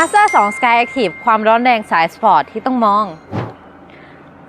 Mazda 2 Sky Active ความร้อนแรงสายสปอร์ตที่ต้องมอง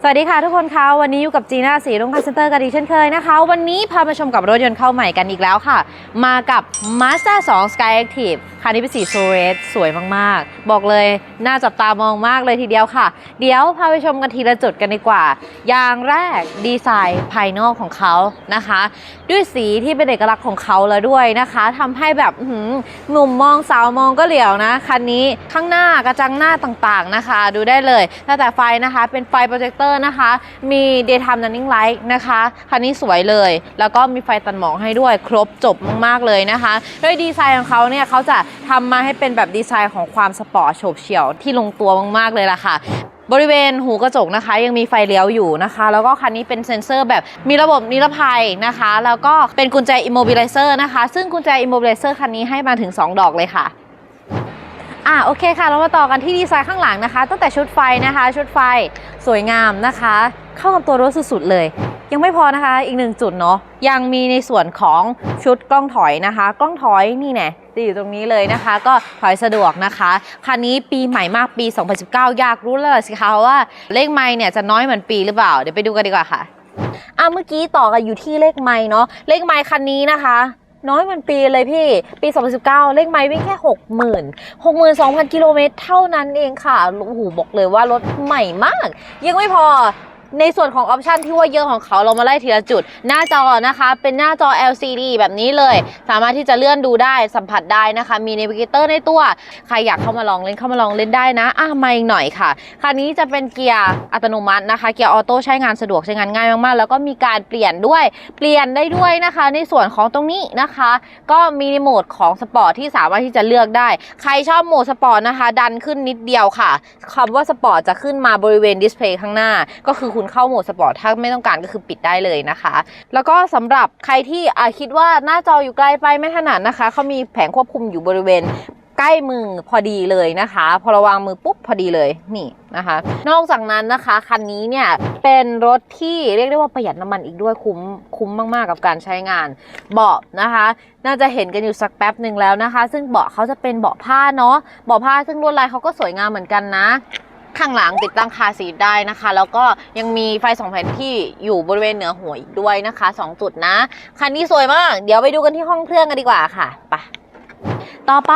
สวัสดีค่ะทุกคนคะวันนี้อยู่กับจีน่าสีรุ่งคัสเตอร์กันดีกเช่นเคยนะคะ วันนี้พามาชมกับรถยนต์เข้าใหม่กันอีกแล้วค่ะ มากับ Mazda 2 Sky Active คันนี้เป็นสีโซเรสสวยมากๆ บอกเลยน่าจับตามองมากเลยทีเดียวค่ะ เดี๋ยวพาไปชมกันทีละจุดกันดีกว่า อย่างแรกดีไซน์ภายนอกของเขานะคะ ด้วยสีที่เป็นเอกลักษณ์ของเขาแล้วด้วยนะคะทำให้แบบหือหนุ่มมองสาวมองก็เหลียวนะคันนี้ข้างหน้ากระจังหน้าต่างๆนะคะ ดูได้เลยตั้งแต่ไฟนะคะ เป็นไฟโปรเจคเตอร์นะคะ มี daytime running light นะคะคันนี้สวยเลย แล้วก็มีไฟตัดหมอกให้ด้วยครบจบมากๆเลยนะคะด้วยดีไซน์ของเขาเนี่ยเขาจะทำมาให้เป็นแบบดีไซน์ของความสปอร์ตโฉบเฉี่ยวที่ลงตัวมากๆเลยล่ะค่ะบริเวณหูกระจกนะคะ ยังมีไฟเลี้ยวอยู่นะคะ แล้วก็คันนี้เป็นเซ็นเซอร์แบบมีระบบนิรภัยนะคะ แล้วก็เป็นกุญแจ immobilizer นะคะ ซึ่งกุญแจ immobilizer คันนี้ให้มาถึง 2 ดอกเลยค่ะ อะโอเคค่ะ เรามาต่อกันที่ดีไซน์ข้างหลังนะคะ ตั้งแต่ชุดไฟนะคะ ชุดไฟสวยงามนะคะ เข้ากับตัวรถสุดๆเลย ยังไม่พอนะคะอีกหนึ่งจุดเนาะยังมีในส่วนของชุดกล้องถอยนะคะ กล้องถอยนี่แน่จะอยู่ตรงนี้เลยนะคะ ก็ถอยสะดวกนะคะคันนี้ปีใหม่มากปี 2019 ยากรู้แล้วสิคะว่าเลขไมล์เนี่ยจะน้อยเหมือนปีหรือเปล่าเดี๋ยวไปดูกันดีกว่าค่ะอะเมื่อกี้ต่อกันอยู่ที่เลขไมล์เนาะเลขไมล์คันนี้นะคะ น้อยเหมือนปีเลยพี่ ปี 2019 เลขไม้วิ่งแค่ 60,000 62,000 กิโลเมตรเท่านั้นเองค่ะโอ้โหบอกเลยว่ารถใหม่มาก ยังไม่พอ ในส่วนของออปชันที่ว่าเยอะของเขาเรามาไล่ทีละจุด หน้าจอนะคะ เป็นหน้าจอ LCD แบบนี้เลย สามารถที่จะเลื่อนดูได้สัมผัสได้นะคะ มี n น v ิเกเตอร์ในตัว ใครอยากเข้ามาลองเล่นเข้ามาลองเล่นได้นะอะมาอีกหน่อยค่ะ คันนี้จะเป็นเกียร์อัตโนมัตินะคะ เกียร์ออโต้ใช้งานสะดวกใช้งานง่ายมากๆ แล้วก็มีการเปลี่ยนด้วย เปลี่ยนได้ด้วยนะคะ ในส่วนของตรงนี้นะคะ ก็มีในโหมดของสปอร์ตที่สามารถที่จะเลือกได้ ใครชอบโหมดสปอร์ตนะคะ ดันขึ้นนิดเดียวค่ะคำว่าสปอร์ตจะขึ้นมาบริเวณดิสเพลย์ข้างหน้า ก็คือคุณเข้าโหมดสปอร์ตถ้าไม่ต้องการก็คือปิดได้เลยนะคะ แล้วก็สำหรับใครที่อาคิดว่าหน้าจออยู่ไกลไปไม่ถนัดนะคะเขามีแผงควบคุมอยู่บริเวณใกล้มือพอดีเลยนะคะ พอระวางมือปุ๊บพอดีเลยนี่นะคะ นอกจากนั้นนะคะคันนี้เนี่ยเป็นรถที่เรียกได้ว่าประหยัดน้ำมันอีกด้วยคุ้มคุ้มมากๆกับการใช้งาน เบาะนะคะ น่าจะเห็นกันอยู่สักแป๊บหนึ่งแล้วนะคะ ซึ่งเบาะเขาจะเป็นเบาะผ้าเนาะเบาะผ้าซึ่งลวดลายเขาก็สวยงามเหมือนกันนะ ข้างหลังติดตั้งคาสีได้นะคะ แล้วก็ยังมีไฟสองแผ่นที่อยู่บริเวณเหนือหัวอีกด้วยนะคะสองจุดนะ คันนี้สวยมาก เดี๋ยวไปดูกันที่ห้องเครื่องกันดีกว่าค่ะไป ต่อไป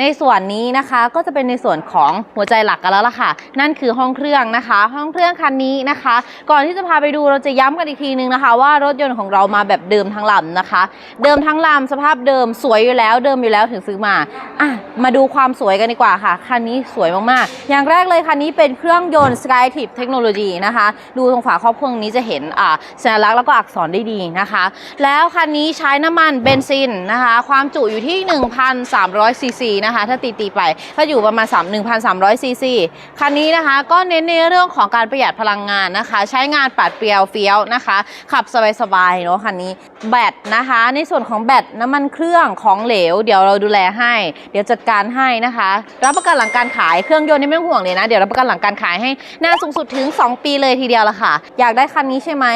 ในส่วนนี้นะคะก็จะเป็นในส่วนของหัวใจหลักกันแล้วล่ะค่ะ นั่นคือห้องเครื่องนะคะ ห้องเครื่องคันนี้นะคะ ก่อนที่จะพาไปดูเราจะย้ำกันอีกทีนึงนะคะ ว่ารถยนต์ของเรามาแบบเดิมทั้งลำนะคะ เดิมทั้งลำสภาพเดิมสวยอยู่แล้ว เดิมอยู่แล้วถึงซื้อมาอะมาดูความสวยกันดีกว่าค่ะคันนี้สวยมากๆ อย่างแรกเลยคันนี้เป็นเครื่องยนต์ Skyactiv Technology นะคะ ดูตรงฝาครอบเครื่องนี้จะเห็นอ่าสัญลักษณ์แล้วก็อักษรได้ดีนะคะ แล้วคันนี้ใช้น้ำมันเบนซินนะคะ ความจุอยู่ที่300ซีซีนะคะ ถ้าตีตีไปก็อยู่ประมาณ3 1,300ซีซีคันนี้นะคะ ก็เน้นในเรื่องของการประหยัดพลังงานนะคะ ใช้งานปัดเปรียวเฟี้ยวนะคะ ขับสบายๆเนาะคันนี้แบตนะคะ ในส่วนของแบตน้ำมันเครื่องของเหลว เดี๋ยวเราดูแลให้ เดี๋ยวจัดการให้นะคะ รับประกันหลังการขายเครื่องยนต์นี่ไม่ต้องห่วงเลยนะ เดี๋ยวรับประกันหลังการขายให้หน้าสูงสุดถึง 2 ปีเลยทีเดียวละค่ะ อยากได้คันนี้ใช่ไหม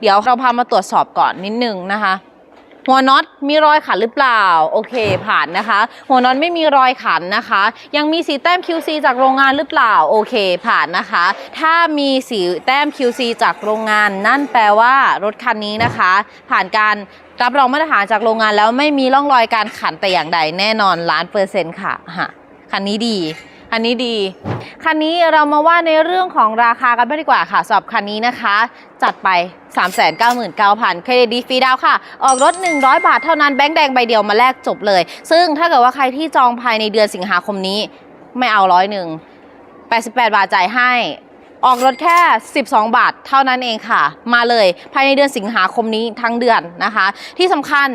เดี๋ยวเราพามาตรวจสอบก่อนนิดนึงนะคะ หัวน็อตมีรอยขันหรือเปล่า โอเคผ่านนะคะ หัวน็อตไม่มีรอยขันนะคะ ยังมีสีแต้ม QC จากโรงงานหรือเปล่า โอเคผ่านนะคะ ถ้ามีสีแต้ม QC จากโรงงาน นั่นแปลว่ารถคันนี้นะคะ ผ่านการรับรองมาตรฐานจากโรงงานแล้วไม่มีร่องรอยการขันแต่อย่างใดแน่นอนล้านเปอร์เซ็นต์ค่ะฮะคันนี้ดี คันนี้ดี คันนี้เรามาว่าในเรื่องของราคากันบ้างดีกว่าค่ะสำหรับคันนี้นะคะ จัดไป 399,000 เครดิตดีฟรีดาวค่ะ ออกรถ 100 บาทเท่านั้นแบงค์แดงใบเดียวมาแลกจบเลย ซึ่งถ้าเกิดว่าใครที่จองภายในเดือนสิงหาคมนี้ ไม่เอาร้อยหนึ่ง88 บาทจ่ายให้ออกรถแค่ 12 บาทเท่านั้นเองค่ะ มาเลยภายในเดือนสิงหาคมนี้ทั้งเดือนนะคะ ที่สำคัญ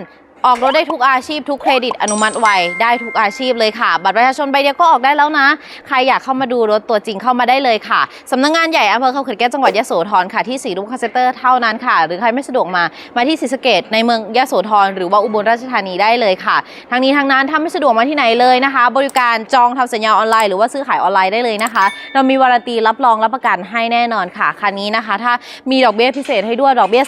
ออกรถได้ทุกอาชีพทุกเครดิตอนุมัติไวได้ทุกอาชีพเลยค่ะ บัตรประชาชนใบเดียวก็ออกได้แล้วนะ ใครอยากเข้ามาดูรถตัวจริงเข้ามาได้เลยค่ะสำนักงงานใหญ่อำเภอเขาเขือแก้วจังหวัดยะโสธรค่ะที่สีรุ่งคาเซเตอร์เท่านั้นค่ะ หรือใครไม่สะดวกมามาที่ศรีสะเกดในเมืองยะโสธรหรือว่าอุบลราชธานีได้เลยค่ะทั้งนี้ทั้งนั้นถ้าไม่สะดวกมาที่ไหนเลยนะคะ บริการจองทำสัญญาออนไลน์หรือว่าซื้อขายออนไลน์ได้เลยนะคะ เรามีวารันตีรับรองรับประกันให้แน่นอนค่ะคันนี้นะคะ ถ้ามีดอกเบี้ยพิเศษให้ด้วยดอกเบี้ย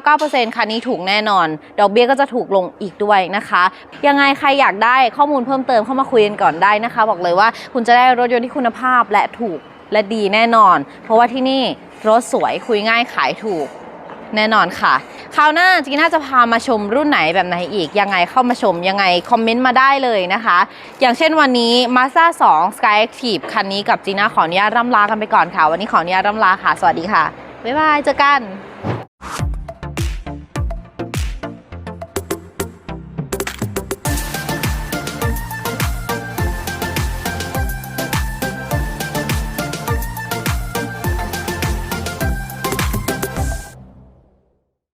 2.99%คันนี้ถูกแน่นอน ดอกเบี้ยก็จะถูกลงอีกด้วยนะคะ ยังไงใครอยากได้ข้อมูลเพิ่มเติมเข้ามาคุยกันก่อนได้นะคะ บอกเลยว่าคุณจะได้รถยนต์ที่คุณภาพและถูกและดีแน่นอน เพราะว่าที่นี่รถสวยคุยง่ายขายถูกแน่นอนค่ะ คราวหน้าจีน่าจะพามาชมรุ่นไหนแบบไหนอีก ยังไงเข้ามาชมยังไง คอมเมนต์มาได้เลยนะคะ อย่างเช่นวันนี้ Mazda 2 Sky Active คันนี้กับจีน่าขออนุญาตร่ำลากันไปก่อนค่ะ วันนี้ขออนุญาตร่ำลาค่ะ สวัสดีค่ะ บ๊ายบาย เจอกัน